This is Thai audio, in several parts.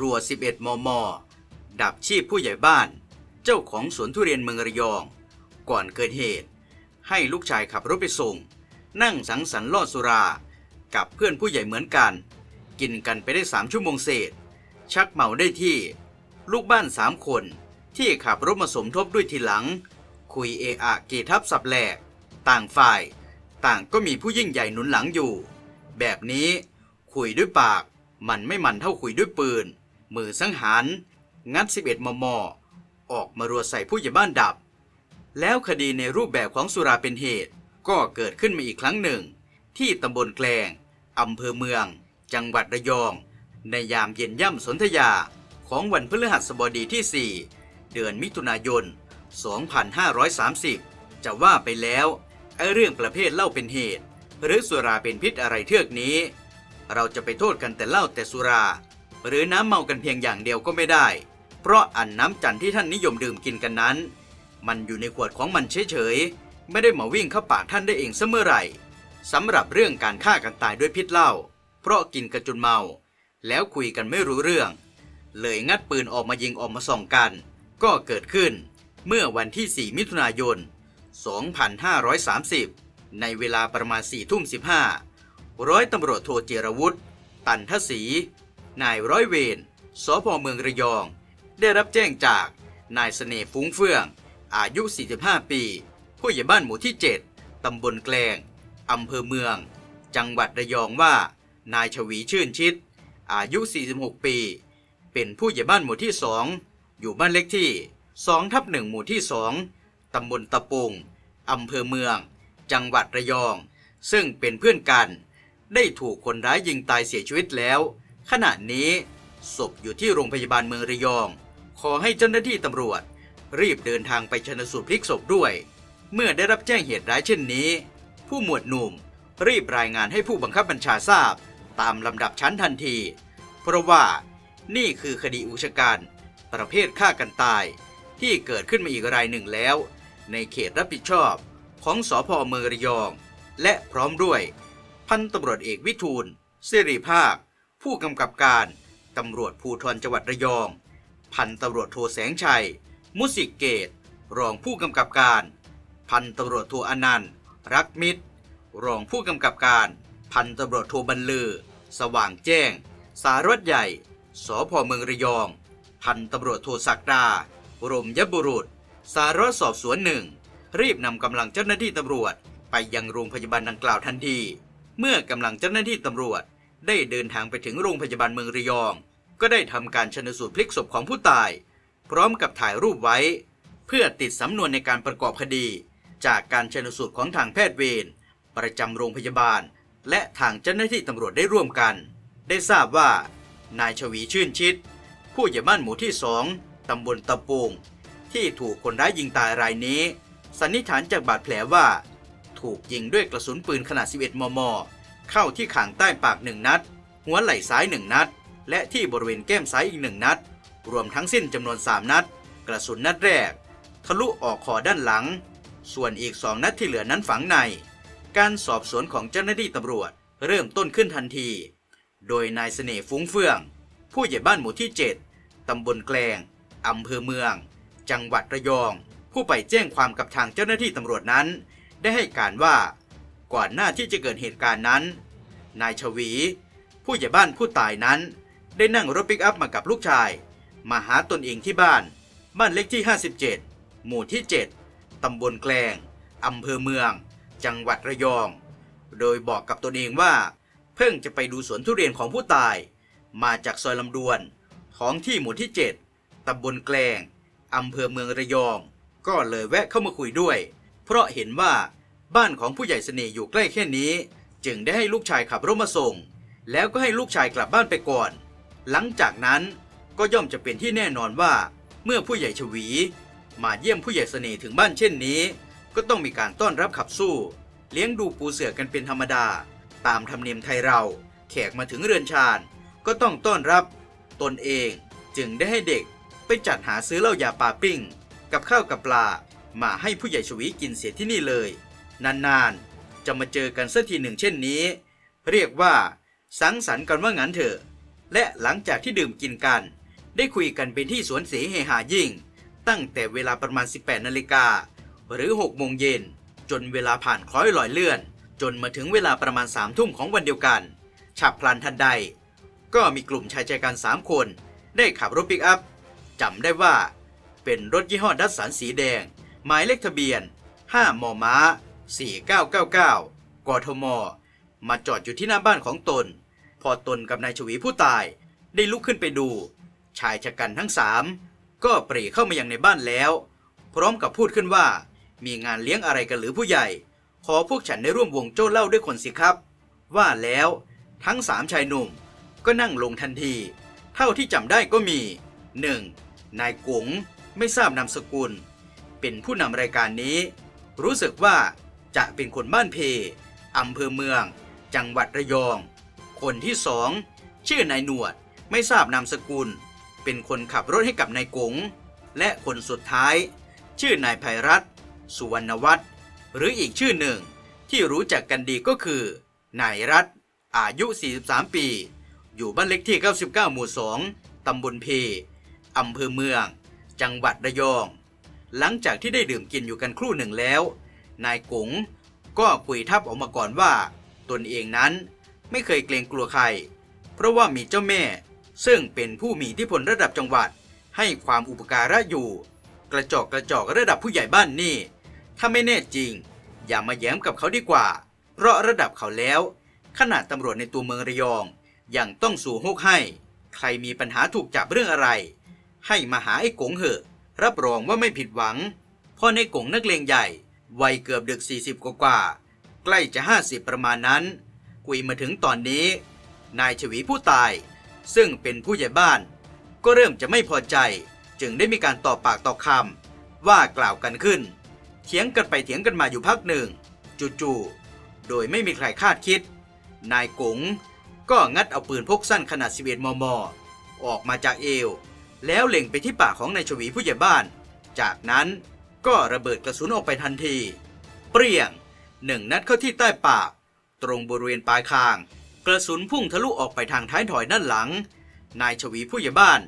รัว 11 มม ดับชีพผู้ใหญ่บ้าน เจ้าของสวนทุเรียนเมืองระยอง ก่อนเกิดเหตุ ให้ลูกชายขับรถไปส่ง นั่งสังสรรค์ลอดสุรา กับเพื่อนผู้ใหญ่เหมือนกัน กินกันไปได้สามชั่วโมงเศษ ชักเมาได้ที่ ลูกบ้านสามคนที่ขับรถมาสมทบด้วยทีหลัง คุยเอะอะเกทับสับแหลก ต่างฝ่าย ต่างก็มีผู้ยิ่งใหญ่หนุนหลังอยู่ แบบนี้คุยด้วยปากมันไม่มันเท่าคุยด้วยปืน มือสังหาร งัด 11 มม ออกมารัวใส่ผู้ใหญ่บ้านดับ แล้วคดีในรูปแบบของสุราเป็นเหตุ ก็เกิดขึ้นมาอีกครั้งหนึ่ง ที่ตำบลแกลงอำเภอเมือง จังหวัดระยอง ในยามเย็นย่ำสนธยาของวันพฤหัสบดีที่ 4 เดือนมิถุนายน 2530 จะว่าไปแล้วไอ้เรื่องประเภทเหล้าเป็นเหตุ หรือสุราเป็นพิษอะไรเทือกนี้ เราจะไปโทษกันแต่เหล้าแต่สุรา หรือน้ำเมากันเพียงอย่างเดียวก็ไม่ได้ เพราะอันน้ำจันทร์ที่ท่านนิยมดื่มกินกันนั้น มันอยู่ในขวดของมันเฉยๆ ไม่ได้มาวิ่งเข้าปากท่านได้เองเสมอไหร่สำหรับเรื่องการฆ่ากันตายด้วยพิษเหล้าเพราะกินกันจนเมา แล้วคุยกันไม่รู้เรื่อง เลยงัดปืนออกมายิงออกมาส่องกัน ก็เกิดขึ้นเมื่อวันที่ 4 มิถุนายน 2530 ในเวลาประมาณ4ทุ่ม15ร้อยตำรวจโทเจรวุฒิ ตันทศรี นายร้อยเวรสพเมืองระยอง ได้รับแจ้งจากนายเสน่ห์ฟุ้งเฟื่อง อายุ 45 ปี ผู้ใหญ่บ้านหมู่ที่ 7 ตำบลแกลง อำเภอเมือง จังหวัดระยองว่า นายชวีชื่นชิด อายุ 46 ปี เป็นผู้ใหญ่บ้านหมู่ที่2อยู่บ้านเล็กที่2ทับ1หมู่ที่2ตำบลตะปุง อำเภอเมือง จังหวัดระยอง ซึ่งเป็นเพื่อนกัน ได้ถูกคนร้ายยิงตายเสียชีวิตแล้ว ขณะนี้ศพอยู่ที่โรงพยาบาลเมืองระยอง ขอให้เจ้าหน้าที่ตำรวจ รีบเดินทางไปชนสูตรพลิกศพด้วย เมื่อได้รับแจ้งเหตุร้ายเช่นนี้ ผู้หมวดหนุ่มรีบรายงานให้ผู้บังคับบัญชาทราบ ตามลำดับชั้นทันที เพราะว่านี่คือคดีอุกชะกันประเภทฆ่ากันตาย ที่เกิดขึ้นมาอีกรายหนึ่งแล้ว ในเขตรับผิดชอบของสอพอเมืองระยอง และพร้อมด้วย พันตำรวจเอกวิทูลสิริภาค ผู้กำกับการตำรวจภูธรจังหวัดระยอง พันตำรวจโทแสงชัย มุสิกเกต รองผู้กำกับการ พันตำรวจโทอนันต์ รักมิตร รองผู้กำกับการ พันตำรวจโทบรรลือ สว่างแจ้ง สารวัตรใหญ่ สพเมืองระยอง พันตำรวจโทศักดารมยบุรุษ สารวัตรสอบสวนหนึ่ง รีบนำกำลังเจ้าหน้าที่ตำรวจ ไปยังโรงพยาบาลดังกล่าวทันที เมื่อกำลังเจ้าหน้าที่ตำรวจ ได้เดินทางไปถึงโรงพยาบาลเมืองระยอง ก็ได้ทำการชนสูตรพลิกศพของผู้ตาย พร้อมกับถ่ายรูปไว้ เพื่อติดสำนวนในการประกอบคดี จากการชนสูตรของทางแพทย์เวรประจำโรงพยาบาล และทางเจ้าหน้าที่ตำรวจได้ร่วมกัน ได้ทราบว่า นายชวีชื่นชิด ผู้ใหญ่บ้านหมู่ที่สองตำบลตะปูงที่ถูกคนร้ายยิงตายรายนี้ สันนิษฐานจากบาดแผลว่า ถูกยิงด้วยกระสุนปืนขนาด 11 มม เข้าที่ขางใต้ปากหนึ่งนัด หัวไหล่ซ้ายหนึ่งนัด และที่บริเวณแก้มซ้ายอีกหนึ่งนัด รวมทั้งสิ้นจำนวน 3 นัด กระสุนนัดแรก ทะลุออกคอด้านหลัง ส่วนอีก2นัดที่เหลือนั้นฝังใน การสอบสวนของเจ้าหน้าที่ตำรวจเริ่มต้นขึ้นทันที โดยนายเสน่ห์ฟุ้งเฟื่อง ผู้ใหญ่บ้านหมู่ที่ 7 ตำบลแกลงอำเภอเมือง จังหวัดระยอง ผู้ไปแจ้งความกับทางเจ้าหน้าที่ตำรวจนั้น ได้ให้การว่า ก่อนหน้าที่จะเกิดเหตุการณ์นั้น นายชวี ผู้ใหญ่บ้านผู้ตายนั้น ได้นั่งรถปิกอัพมากับลูกชาย มาหาตนเองที่บ้าน บ้านเลขที่ 57 หมู่ที่ 7 ตำบลแกลงอำเภอเมือง จังหวัดระยอง โดยบอกกับตนเองว่า เพิ่งจะไปดูสวนทุเรียนของผู้ตาย มาจากซอยลำดวน ท้องที่หมู่ที่ 7 ตำบลแกลงอำเภอเมืองระยอง ก็เลยแวะเข้ามาคุยด้วย เพราะเห็นว่า บ้านของผู้ใหญ่เสน่ห์อยู่ใกล้แค่นี้ จึงได้ให้ลูกชายขับรถมาส่ง แล้วก็ให้ลูกชายกลับบ้านไปก่อน หลังจากนั้นก็ย่อมจะเป็นที่แน่นอนว่า เมื่อผู้ใหญ่ชวี มาเยี่ยมผู้ใหญ่เสน่ห์ถึงบ้านเช่นนี้ ก็ต้องมีการต้อนรับขับสู้ เลี้ยงดูปูเสือกันเป็นธรรมดา ตามธรรมเนียมไทยเรา แขกมาถึงเรือนชาญก็ต้องต้อนรับ ตนเองจึงได้ให้เด็กไปจัดหาซื้อเหล้ายาปลาปิ้ง กับข้าวกับปลามาให้ผู้ใหญ่ชวีกินเสียที่นี่เลย นานๆ จะมาเจอกันสักทีหนึ่งเช่นนี้ เรียกว่า สังสรรค์กันว่างั้นเถอะ และหลังจากที่ดื่มกินกัน ได้คุยกันเป็นที่สวนเสเฮหายิ่ง ตั้งแต่เวลาประมาณ 18นาฬิกาหรือ6โมงเย็นจนเวลาผ่านคล้อยลอยเลื่อน จนมาถึงเวลาประมาณ3ทุ่มของวันเดียวกันฉับพลันทันใด ก็มีกลุ่มชายชะกัน3คน ได้ขับรถปิกอัพจำได้ว่า เป็นรถยี่ห้อดัสสันสีแดง หมายเลขทะเบียน 5มม้า 4999 กทม มาจอดอยู่ที่หน้าบ้านของตน พอตนกับนายชวีผู้ตายได้ลุกขึ้นไปดู ชายชะกันทั้งสามก็ปรีเข้ามายังในบ้านแล้ว พร้อมกับพูดขึ้นว่า มีงานเลี้ยงอะไรกันหรือผู้ใหญ่ ขอพวกฉันได้ร่วมวงโจ้เล่าด้วยคนสิครับ ว่าแล้วทั้งสามชายหนุ่มก็นั่งลงทันที เท่าที่จำได้ก็มี 1. นายกงไม่ทราบนามสกุล เป็นผู้นำรายการนี้ รู้สึกว่า จะเป็นคนบ้านเพอำเภอเมือง จังหวัดระยอง คนที่สองชื่อนายหนวดไม่ทราบนามสกุล เป็นคนขับรถให้กับนายกง และคนสุดท้าย ชื่อนายภัยรัตสุวรรณวัฒน์หรืออีกชื่อหนึ่งที่รู้จักกันดีก็คือ นายรัตอายุ 43 ปี อยู่บ้านเล็กที่ 99 หมู่ 2 ตำบลเพอำเภอเมือง จังหวัดระยอง หลังจากที่ได้ดื่มกินอยู่กันครู่หนึ่งแล้ว นายกงก็คุยทับออกมาก่อนว่า ตนเองนั้นไม่เคยเกรงกลัวใคร เพราะว่ามีเจ้าแม่ ซึ่งเป็นผู้มีอิทธิพลระดับจังหวัด ให้ความอุปการะอยู่ กระจอกกระจอกระดับผู้ใหญ่บ้านนี่ ถ้าไม่แน่จริง อย่ามาแย้มกับเขาดีกว่า เพราะระดับเขาแล้ว ขนาดตำรวจในตัวเมืองระยองยังต้องสู่ฮกให้ ใครมีปัญหาถูกจับเรื่องอะไร ให้มาหาไอ้กงเหอะ รับรองว่าไม่ผิดหวังพราะในกงนักเลงใหญ่ วัยเกือบดึก 40 กว่ากว่า ใกล้จะ 50 ประมาณนั้น คุยมาถึงตอนนี้ นายชวีผู้ตาย ซึ่งเป็นผู้ใหญ่บ้าน ก็เริ่มจะไม่พอใจ จึงได้มีการต่อปากต่อคำว่ากล่าวกันขึ้น เถียงกันไปเถียงกันมาอยู่พักหนึ่ง จู่ๆ โดยไม่มีใครคาดคิด นายกงก็งัดเอาปืนพกสั้นขนาด 11 มม ออกมาจากเอว แล้วเล็งไปที่ปากของนายชวีผู้ใหญ่บ้าน จากนั้น ก็ระเบิดกระสุนออกไปทันที เปรี้ยงหนึ่งนัดเข้าที่ใต้ปาก ตรงบริเวณปลายคาง กระสุนพุ่งทะลุออกไปทางท้ายถอยด้านหลัง นายชวีผู้ใหญ่บ้าน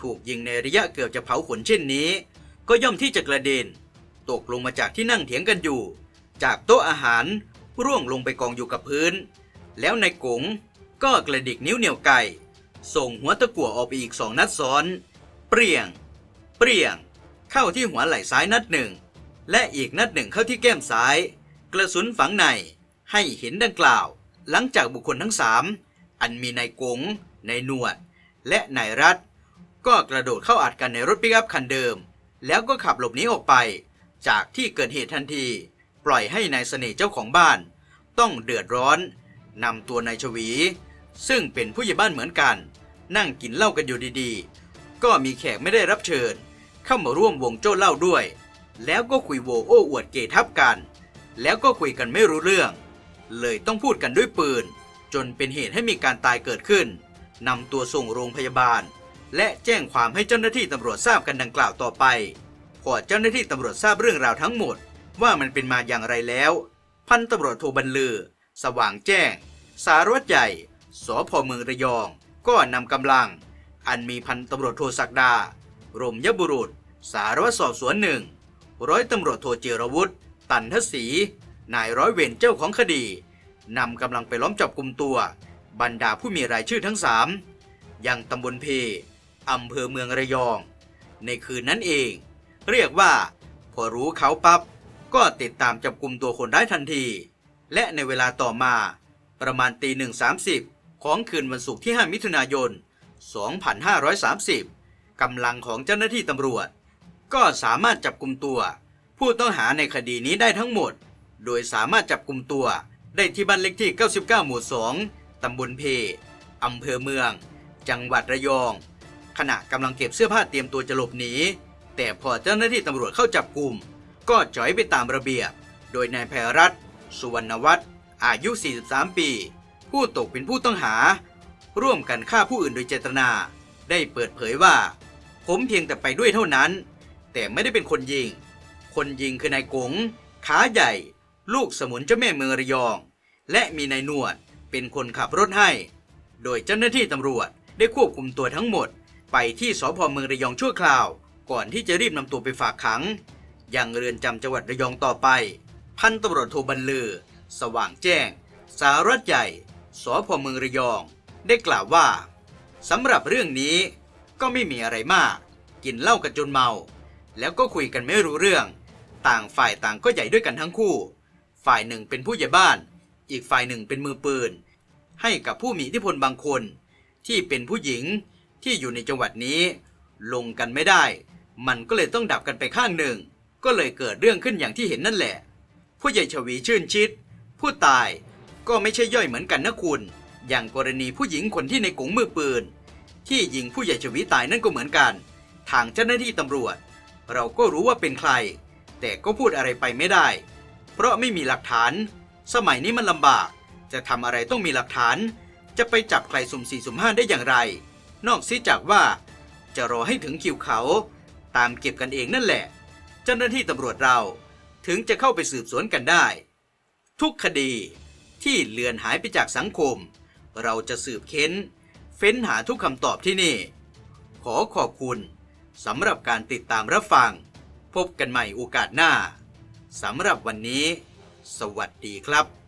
ถูกยิงในระยะเกือบจะเผาขนเช่นนี้ ก็ย่อมที่จะกระเด็น ตกลงมาจากที่นั่งเถียงกันอยู่ จากโต๊ะอาหารร่วงลงไปกองอยู่กับพื้น แล้วนายกงก็กระดิกนิ้วเหนียวไก่ ส่งหัวตะกั่วออกไปอีกสองนัดซ้อน เปรี้ยง เปรี้ยง เข้าที่หัวไหล่ซ้ายนัดหนึ่ง และอีกนัดหนึ่งเข้าที่แก้มซ้าย กระสุนฝังใน ให้เห็นดังกล่าว หลังจากบุคคลทั้งสามอันมีนายกงนายนวด และนายรัฐ ก็กระโดดเข้าอัดกันในรถปิกอัพคันเดิม แล้วก็ขับหลบหนีออกไป จากที่เกิดเหตุทันที ปล่อยให้นายเสน่ห์เจ้าของบ้าน ต้องเดือดร้อนนำตัวนายชวี ซึ่งเป็นผู้ใหญ่บ้านเหมือนกัน นั่งกินเหล้ากันอยู่ดีๆ ก็มีแขกไม่ได้รับเชิญ เข้ามาร่วมวงโจ้เล้าด้วย แล้วก็คุยโวโอ้อวดเกทับกัน แล้วก็คุยกันไม่รู้เรื่อง เลยต้องพูดกันด้วยปืน จนเป็นเหตุให้มีการตายเกิดขึ้นนำตัวส่งโรงพยาบาล และแจ้งความให้เจ้าหน้าที่ตำรวจทราบกันดังกล่าวต่อไป พอเจ้าหน้าที่ตำรวจทราบเรื่องราวทั้งหมด ว่ามันเป็นมาอย่างไรแล้ว พันตำรวจโทบรรลือ สว่างแจ้ง สารวัตรใหญ่สพเมืองระยอง ก็นำกำลัง อันมีพันตำรวจโทศักดา รมยบุรุษ สารวัตรสอบสวนหนึ่งร้อยตำรวจโทเจรวุฒิตันทศรีนายร้อยเวรเจ้าของคดีนำกำลังไปล้อมจับกลุ่มตัว บรรดาผู้มีรายชื่อทั้งสามยังตำบลเพอำเภอเมืองระยอง ในคืนนั้นเอง เรียกว่า พอรู้เขาปับ๊บก็ติดตามจับกลุ่มตัวคนร้ายทันที และในเวลาต่อมาประมาณตีหนึ่งสามสิบของคืนวันศุกร์ที่ 5 มิถุนายน 2530 กำลังของเจ้าหน้าที่ตำรวจ ก็สามารถจับกลุ่มตัว ผู้ต้องหาในคดีนี้ได้ทั้งหมด โดยสามารถจับกลุ่มตัวได้ที่บ้านเลขที่ 99 หมู่ 2 ตำบลเพอำเภอเมือง จังหวัดระยอง ขณะกำลังเก็บเสื้อผ้าเตรียมตัวจะหลบหนี แต่พอเจ้าหน้าที่ตำรวจเข้าจับกลุ่ม ก็จ่อยไปตามระเบียบ โดยนายแพรรัตน์สุวรรณวัฒน์อายุ 43 ปี ผู้ตกเป็นผู้ต้องหา ร่วมกันฆ่าผู้อื่นโดยเจตนา ได้เปิดเผยว่า ผมเพียงแต่ไปด้วยเท่านั้น แต่ไม่ได้เป็นคนยิง คนยิงคือนายกงขาใหญ่ ลูกสมุนเจ้าแม่เมืองระยอง และมีนายนวดเป็นคนขับรถให้ โดยเจ้าหน้าที่ตำรวจได้ควบคุมตัวทั้งหมด ไปที่สพเมืองระยองชั่วคราว ก่อนที่จะรีบนำตัวไปฝากขัง ยังเรือนจำจังหวัดระยองต่อไป พันตำรวจโทบรรลือ สว่างแจ้ง สารัตใหญ่สพเมืองระยอง ได้กล่าวว่าสำหรับเรื่องนี้ ก็ไม่มีอะไรมาก กินเหล้ากันจนเมา แล้วก็คุยกันไม่รู้เรื่อง ต่างฝ่ายต่างก็ใหญ่ด้วยกันทั้งคู่ ฝ่ายหนึ่งเป็นผู้ใหญ่บ้าน อีกฝ่ายหนึ่งเป็นมือปืน ให้กับผู้มีอิทธิพลบางคน ที่เป็นผู้หญิงที่อยู่ในจังหวัดนี้ ลงกันไม่ได้ มันก็เลยต้องดับกันไปข้างหนึ่ง ก็เลยเกิดเรื่องขึ้นอย่างที่เห็นนั่นแหละ ผู้ใหญ่ชวีชื่นชิด ผู้ตายก็ไม่ใช่ย่อยเหมือนกันนะคุณ อย่างกรณีผู้หญิงคนที่ในกลุ่มมือปืน ที่ยิงผู้ใหญ่ชวีตายนั่นก็เหมือนกัน ทางเจ้าหน้าที่ตำรวจ เราก็รู้ว่าเป็นใคร แต่ก็พูดอะไรไปไม่ได้ เพราะไม่มีหลักฐาน สมัยนี้มันลำบาก จะทำอะไรต้องมีหลักฐาน จะไปจับใครสุ่มสี่สุ่มห้าได้อย่างไร นอกเสียจากว่า จะรอให้ถึงคิวเขา ตามเก็บกันเองนั่นแหละ เจ้าหน้าที่ตำรวจเราถึงจะเข้าไปสืบสวนกันได้ ทุกคดีที่เลือนหายไปจากสังคม เราจะสืบเค้น เฟ้นหาทุกคำตอบที่นี่ ขอขอบคุณสำหรับการติดตามรับฟัง พบกันใหม่โอกาสหน้าสำหรับวันนี้ สวัสดีครับ